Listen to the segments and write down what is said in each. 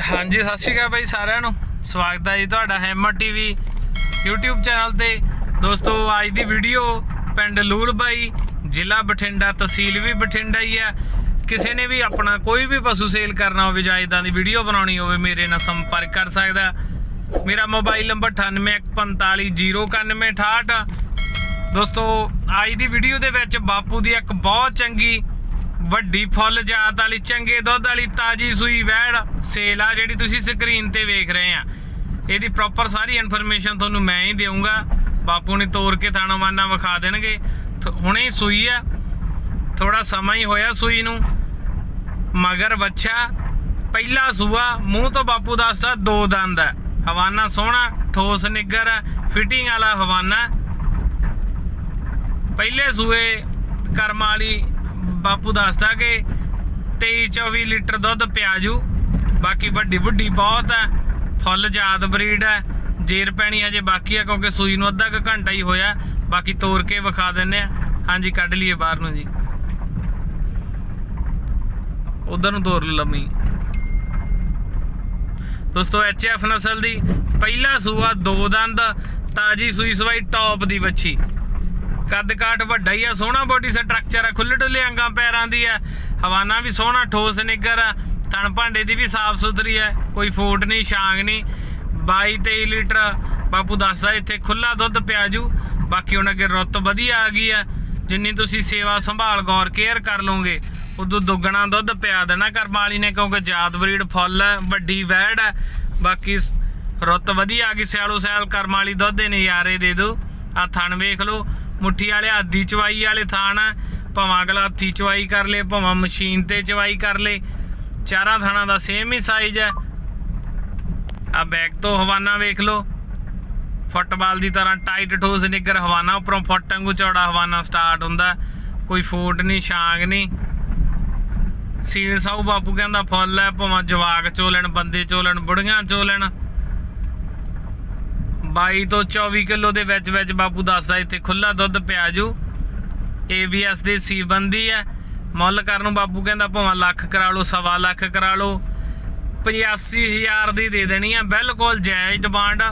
ਹਾਂਜੀ, ਸਤਿ ਸ਼੍ਰੀ ਅਕਾਲ ਬਾਈ ਸਾਰਿਆਂ ਨੂੰ। ਸਵਾਗਤ ਹੈ ਜੀ ਤੁਹਾਡਾ ਹੈਮਰ ਟੀਵੀ YouTube ਚੈਨਲ ਤੇ। ਦੋਸਤੋ, ਅੱਜ ਦੀ ਵੀਡੀਓ ਪਿੰਡ ਲੂਰਬਾਈ ਜ਼ਿਲ੍ਹਾ ਬਠਿੰਡਾ, ਤਹਿਸੀਲ ਵੀ ਬਠਿੰਡਾ ਹੀ ਹੈ। ਕਿਸੇ ਨੇ ਵੀ ਆਪਣਾ ਕੋਈ ਵੀ ਪਸ਼ੂ ਸੇਲ ਕਰਨਾ ਹੋਵੇ ਜਾਂ ਇਦਾਂ ਦੀ ਵੀਡੀਓ ਬਣਾਉਣੀ ਹੋਵੇ, ਮੇਰੇ ਨਾਲ ਸੰਪਰਕ ਕਰ ਸਕਦਾ। ਮੇਰਾ ਮੋਬਾਈਲ ਨੰਬਰ 9845099168 ਦੋਸਤੋ ਅੱਜ ਦੀ ਵੀਡੀਓ ਦੇ ਵਿੱਚ ਬਾਪੂ ਦੀ ਇੱਕ ਬਹੁਤ ਚੰਗੀ ਵੱਡੀ ਫੁੱਲ ਜਾਤ ਵਾਲੀ, ਚੰਗੇ ਦੁੱਧ ਵਾਲੀ, ਤਾਜੀ ਸੂਈ ਵੈੜ, ਸੇਲ ਆ ਜਿਹੜੀ ਤੁਸੀਂ ਸਕਰੀਨ ਤੇ ਵੇਖ ਰਹੇ ਆ। ਇਹਦੀ ਪ੍ਰੋਪਰ ਸਾਰੀ ਇਨਫੋਰਮੇਸ਼ਨ ਤੁਹਾਨੂੰ ਮੈਂ ਹੀ ਦੇਵਾਂਗਾ ਬਾਪੂ ਨੇ ਤੋੜ ਕੇ ਥਾਣਾ ਮਾਨਾ ਵਿਖਾ ਦੇਣਗੇ। ਥ- ਹੁਣੇ ਸੂਈ ਆ। ਥੋੜਾ ਸਮਾਂ ਹੀ ਹੋਇਆ ਸੂਈ ਨੂੰ। ਮਗਰ ਵੱਛਾ, ਪਹਿਲਾ ਸੂਆ, ਮੂੰਹ ਤੋਂ ਬਾਪੂ ਦੱਸਦਾ ਦੋ ਦੰਦ ਹੈ ਹਵਾਨਾ ਸੋਹਣਾ, ਠੋਸ ਨਿੱਗਰ ਹੈ ਫਿਟਿੰਗ ਵਾਲਾ ਹਵਾਨਾ। ਪਹਿਲੇ ਸੂਏ ਕਰਮ ਵਾਲੀ ਬਾਪੂ ਦੱਸਦਾ ਕਿ 23 24 ਲੀਟਰ ਦੁੱਧ ਪਿਆਜੂ। ਬਾਕੀ ਵੱਡੀ ਵੱਡੀ ਬਹੁਤ ਹੈ, ਫੁੱਲ ਜਾਤ ਬਰੀਡ ਹੈ, ਜੇਰ ਪੈਣੀ ਹਜੇ ਬਾਕੀ ਹੈ, ਕਿਉਂਕਿ ਸੂਈ ਨੂੰ ਅੱਧਾ ਕੁ ਘੰਟਾ ਹੀ ਹੋਇਆ ਬਾਕੀ ਤੋੜ ਕੇ ਵਿਖਾ ਦਿੰਨੇ ਆ ਹਾਂਜੀ, ਕੱਢ ਲਈਏ ਬਾਹਰ ਨੂੰ ਜੀ। ਉਧਰ ਨੂੰ ਤੋਰ ਲੰਮੀ। ਦੋਸਤੋ ਐਚਐਫ ਨਸਲ ਦੀ ਪਹਿਲਾ ਸੂਆ ਦੋ ਦੰਦ, ਤਾਜੀ ਸੂਈ ਸਵਾਈ ਟੌਪ ਦੀ ਵੱਛੀ। ਕੱਦ ਕਾਟ ਵੱਡਾ ਹੀ ਆ, ਸੋਹਣਾ ਬੋਡੀ ਸਟਰਕਚਰ ਆ ਖੁੱਲੇ ਡੁੱਲੇ ਅੰਗਾਂ ਪੈਰਾਂ ਦੀ ਆ। ਹਵਾਨਾ ਵੀ ਸੋਹਣਾ, ਠੋਸ ਨਿੱਗਰ ਆ, ਤਣ ਭਾਂਡੇ ਦੀ ਵੀ ਸਾਫ਼ ਸੁਥਰੀ ਆ, ਕੋਈ ਫੋਟ ਨਹੀਂ, ਛਾਂਗ ਨਹੀਂ। 22 23 ਲੀਟਰ, ਬਾਪੂ ਦੱਸਦਾ ਇੱਥੇ ਖੁੱਲਾ ਦੁੱਧ ਪਿਆਜੂ ਬਾਕੀ ਹੁਣ ਅੱਗੇ ਰੁੱਤ ਵਧੀਆ ਆ ਗਈ ਆ। ਜਿੰਨੀ ਤੁਸੀਂ ਸੇਵਾ ਸੰਭਾਲ, ਗੌਰ, ਕੇਅਰ ਕਰ ਲਓਗੇ, ਉਦੋਂ ਦੁੱਗਣਾ ਦੁੱਧ ਪਿਆ ਦੇਣਾ ਕਰਮਾਲੀ ਨੇ, ਕਿਉਂਕਿ ਜਾਤ ਬਰੀਡ ਫੁੱਲ ਹੈ ਵੱਡੀ ਵੈੜ ਹੈ ਬਾਕੀ ਰੁੱਤ ਵਧੀਆ ਆ ਗਈ ਸਿਆਲੋ ਸਿਆਲ ਕਰਮਾਲੀ ਦੁੱਧ ਦੇ ਨਜ਼ਾਰੇ ਦੇ ਦੋ। ਆ ਥਣ ਵੇਖ ਲਓ ਮੁੱਠੀ ਵਾਲੇ ਆਦੀ ਚਵਾਈ ਵਾਲੇ ਥਾਣ ਆ, ਭਾਵੇਂ ਅਗਲਾ ਹੱਥੀ ਚਵਾਈ ਕਰ ਲੇ, ਭਾਵੇਂ ਮਸ਼ੀਨ ਤੇ ਚਵਾਈ ਕਰ ਲੇ। ਚਾਰਾਂ ਥਾਣਾ ਦਾ ਸੇਮ ਹੀ ਸਾਈਜ਼ ਹੈ ਆ ਬੈਕ ਤੋਂ ਹਵਾਨਾ ਵੇਖ ਲਓ। ਫੁੱਟਬਾਲ ਦੀ ਤਰ੍ਹਾਂ ਟਾਈਟ ਠੋਸ ਨਿੱਗਰ ਹਵਾਨਾ ਉੱਪਰੋਂ ਫੁੱਟ ਵਾਂਗੂ ਚੌੜਾ ਹਵਾਨਾ ਸਟਾਰਟ ਹੁੰਦਾ। ਕੋਈ ਫੋਟ ਨਹੀਂ, ਛਾਂਗ ਨਹੀਂ। ਸੀਲ ਸਾਊ ਬਾਪੂ ਕਹਿੰਦਾ ਫੁੱਲ ਹੈ ਭਾਵੇਂ ਜਵਾਕ ਚੋਲਣ, ਬੰਦੇ ਚੋਲਣ, ਬੁੜੀਆਂ ਚੋਲਣ। 22 ਤੋਂ 24 ਕਿਲੋ ਦੇ ਵਿੱਚ ਵਿੱਚ ਬਾਪੂ ਦੱਸਦਾ ਇੱਥੇ ਖੁੱਲਾ ਦੁੱਧ ਪਿਆ ਪਿਆਜੂ ABS ਦੀ ਸੀਬੰਦੀ ਹੈ। ਮੁੱਲ ਕਰਨ ਨੂੰ ਬਾਪੂ ਕਹਿੰਦਾ ਭਾਵੇਂ ਲੱਖ ਕਰਾ ਲਓ, ਸਵਾ ਲੱਖ ਕਰਾ ਲਓ। 85000 ਦੀ ਦੇ ਦੇਣੀ ਆ ਬਿਲਕੁਲ ਜਾਇਜ਼ ਡਿਮਾਂਡ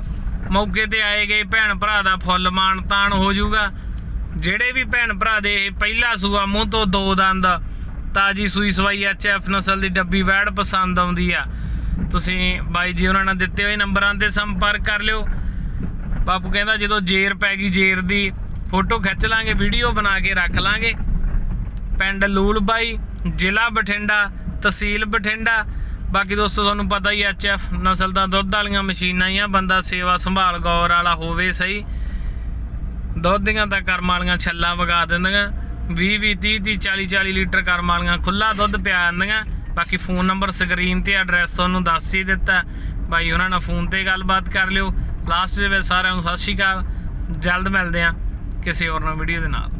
ਮੌਕੇ ਤੇ ਆਏ ਗਏ ਭੈਣ ਭਰਾ ਦਾ ਫੁੱਲ ਮਾਣ ਤਾਣ ਹੋ ਜਾਊਗਾ। ਜਿਹੜੇ ਵੀ ਭੈਣ ਭਰਾ ਦੇ ਇਹ ਪਹਿਲਾ ਸੂਆ ਮੂੰਹ ਤੋਂ ਦੋ ਦੰਦ, ਤਾਜੀ ਸੂਈ ਸਵਾਈ ਐਚਐਫ ਨਸਲ ਦੀ ਡੱਬੀ ਵੈੜ ਪਸੰਦ ਆਉਂਦੀ ਆ। ਤੁਸੀਂ ਬਾਈ ਜੀ ਉਹਨਾਂ ਨਾਲ ਦਿੱਤੇ ਹੋਏ ਨੰਬਰਾਂ ਤੇ ਸੰਪਰਕ ਕਰ ਲਿਓ। ਬਾਪੂ ਕਹਿੰਦਾ ਜਦੋਂ ਜੇਰ ਪੈ ਗਈ ਜੇਰ ਦੀ, ਫੋਟੋ ਖਿੱਚ ਲਾਂਗੇ, ਵੀਡੀਓ ਬਣਾ ਕੇ ਰੱਖ ਲਾਂਗੇ। ਪਿੰਡ ਲੂਲਬਾਈ, ਜ਼ਿਲ੍ਹਾ ਬਠਿੰਡਾ, ਤਹਿਸੀਲ ਬਠਿੰਡਾ। ਬਾਕੀ ਦੋਸਤੋ, ਤੁਹਾਨੂੰ ਪਤਾ ਹੀ ਐਚਐਫ ਨਸਲ ਦਾ ਦੁੱਧ ਵਾਲੀਆਂ ਮਸ਼ੀਨਾਂ ਹੀ ਆ, ਬੰਦਾ ਸੇਵਾ ਸੰਭਾਲ ਗੌਰ ਵਾਲਾ ਹੋਵੇ ਸਹੀ। ਦੁੱਧ ਦੀਆਂ ਤਾਂ ਕਰਮ ਵਾਲੀਆਂ ਛੱਲਾਂ ਵਗਾ ਦਿੰਦੀਆਂ। 20 20 30 30 40 40 ਲੀਟਰ ਕਰਮ ਵਾਲੀਆਂ ਖੁੱਲਾ ਦੁੱਧ ਪਿਆ ਜਾਂਦੀਆਂ ਬਾਕੀ ਫੋਨ ਨੰਬਰ ਸਕਰੀਨ ਤੇ ਐਡਰੈਸ ਤੁਹਾਨੂੰ ਦੱਸ ਹੀ ਦਿੱਤਾ। ਬਾਈ, ਉਹਨਾਂ ਨਾਲ ਫੋਨ ਤੇ ਗੱਲਬਾਤ ਕਰ ਲਿਓ। ਲਾਸਟ ਦੇ ਵਿੱਚ ਸਾਰਿਆਂ ਨੂੰ ਸਤਿ ਸ਼੍ਰੀ ਅਕਾਲ। ਜਲਦ ਮਿਲਦੇ ਆ ਕਿਸੇ ਹੋਰ ਨਵੀਂ ਵੀਡੀਓ ਦੇ ਨਾਲ।